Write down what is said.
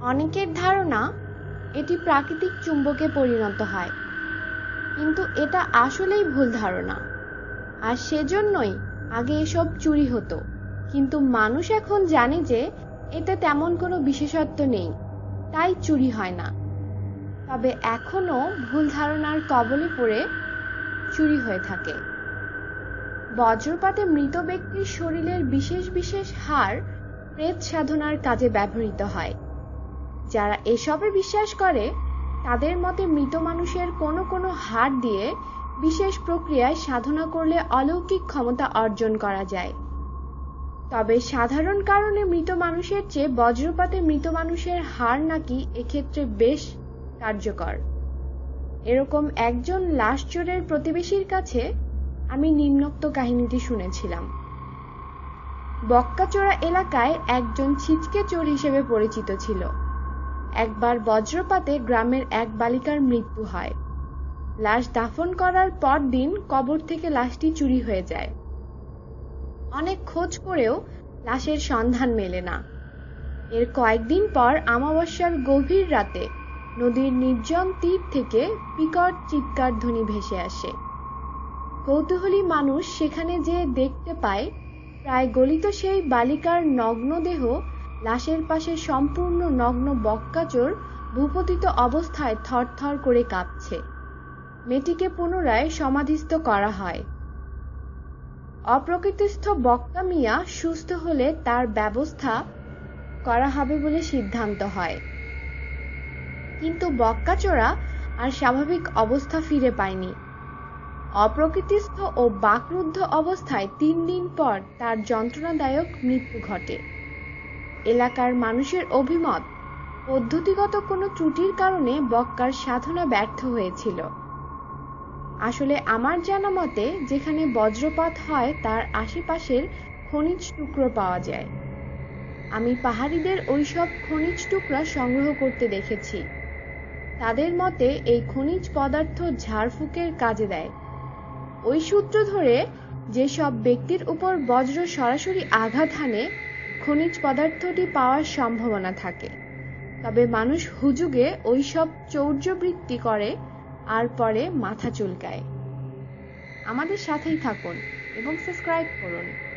অনেকের ধারণা এটি প্রাকৃতিক চুম্বকে পরিণত হয়। কিন্তু এটা আসলেই ভুল ধারণা। আর সেজন্যই আগে এসব চুরি হতো। কিন্তু মানুষ এখন জানে যে এতে তেমন কোনো বিশেষত্ব নেই, তাই চুরি হয় না। তবে এখনও ভুল ধারণার কবলে পড়ে চুরি হয়ে থাকে। বজ্রপাতে মৃত ব্যক্তির শরীরের বিশেষ বিশেষ হাড় প্রেত সাধনার কাজে ব্যবহৃত হয়। যারা এসবে বিশ্বাস করে, তাদের মতে মৃত মানুষের কোনো কোনো হাড় দিয়ে বিশেষ প্রক্রিয়ায় সাধনা করলে অলৌকিক ক্ষমতা অর্জন করা যায়। তবে সাধারণ কারণে মৃত মানুষের চেয়ে বজ্রপাতে মৃত মানুষের হাড় নাকি এক্ষেত্রে বেশ কার্যকর। এরকম একজন লাশ চোরের প্রতিবেশীর কাছে আমি নিম্নোক্ত কাহিনীটি শুনেছিলাম। বক্কাচোরা এলাকায় একজন ছিচকে চোর হিসেবে পরিচিত ছিল। একবার বজ্রপাতে গ্রামের এক বালিকার মৃত্যু হয়। লাশ দাফন করার পর দিন কবর থেকে লাশটি চুরি হয়ে যায়। অনেক খোঁজ করেও লাশের সন্ধান মেলে না। এর কয়েকদিন পর আমাবস্যার গভীর রাতে নদীর নির্জন তীর থেকে বিকট চিৎকার ধ্বনি ভেসে আসে। কৌতূহলী মানুষ সেখানে যেয়ে দেখতে পায়, প্রায় গলিত সেই বালিকার নগ্ন দেহ লাশের পাশে সম্পূর্ণ নগ্ন বক্কাচোর ভূপতিত অবস্থায় থরথর করে কাঁপছে। মেয়েটিকে পুনরায় সমাধিস্থ করা হয়। অপ্রকৃতিস্থ বক্কা মিয়া সুস্থ হলে তার ব্যবস্থা করা হবে বলে সিদ্ধান্ত হয়। কিন্তু বক্কাচোরা আর স্বাভাবিক অবস্থা ফিরে পায়নি। অপ্রকৃতিস্থ ও বাকরুদ্ধ অবস্থায় তিন দিন পর তার যন্ত্রণাদায়ক মৃত্যু ঘটে। এলাকার মানুষের অভিমত, পদ্ধতিগত কোনো ত্রুটির কারণে বক্কার সাধনা ব্যর্থ হয়েছিল। আসলে আমার জানা মতে, যেখানে বজ্রপাত হয়, তার আশেপাশের খনিজ টুকরো পাওয়া যায়। আমি পাহাড়িদের ওইসব খনিজ টুকরা সংগ্রহ করতে দেখেছি। তাদের মতে, এই খনিজ পদার্থ ঝাড়ফুঁকের কাজে দেয়। ওই সূত্র ধরে, যেসব ব্যক্তির উপর বজ্র সরাসরি আঘাত হানে খনিজ পদার্থটি পাওয়ার সম্ভাবনা থাকে। তবে মানুষ হুজুগে ওইসব চৌর্যবৃত্তি করে আর পরে মাথা চুলকায়। আমাদের সাথেই থাকুন এবং সাবস্ক্রাইব করুন।